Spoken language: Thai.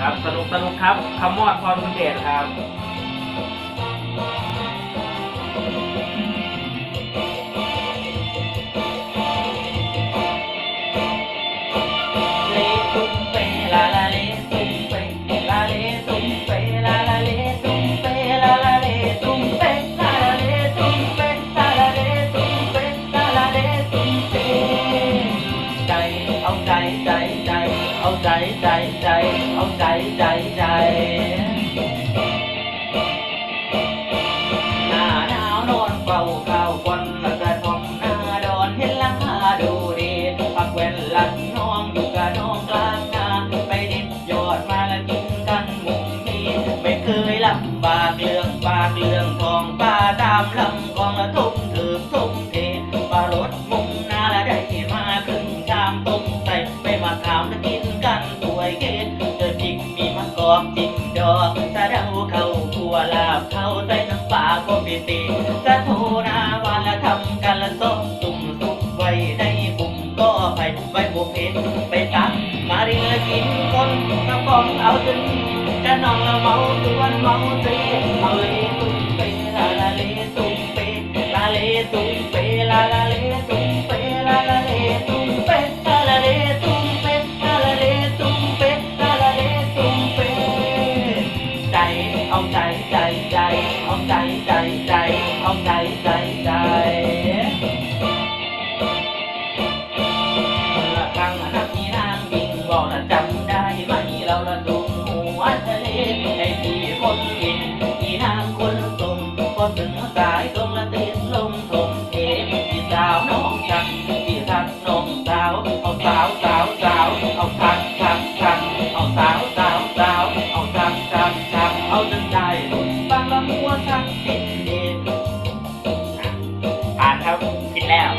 ครับ สนุกสนุกครับคำมอดพรคุณเดชครับใจเอาใจใจใจ เอาใจใจใจเอาใจใจใจหน้าหนาวนอนเฝ้าข้าวควันกระท่อมหน้าดอนเห็นลังคาดูดีปักแว่นหลังน้องอยู่กับน้องกลางนาไปด็ดยอดมาแล้วกินกันมุมนี้ไม่เคยลำบากเรื่องปากเรื่องทองป้าตามลำกองละทุ่มถือทุ่ม อกจิ้มดอกตะเดาเข้าขัวลาบเข้าใส่น้ำปลาก็ปิติกระโทนาวานละทำกันละส้มตุ่มสุกไว้ในบุ่มก็ไปไว้บุกเพชไปตักมาเรินกินคนกระป๋องเอาจนจะนองละเมาตัวนเมาเสีเอาเลยตุ้มเปลาลาเลตุ้มเปลาเลตุ้มเปลาลาเล ใจใจใจเอาใจใจใจเอาใจใจใจละครั้งนักมีนางวิ่งบอกละจำได้ไหมเราละตุงหัวทะเลไอ้ที่คนเห็นที่นางคนส่งพอถึงสายตรงละติดลมถมเทพี่สาวน้องชักพี่ทักน้องสาวเอาสาวสาวสาวเอาทักทักทักเอาสาวสาวสาวเอาทักทักทักเอาจนได้หลุด ตัวทักเป็นเด็ดผ่านครับ คิดแล้ว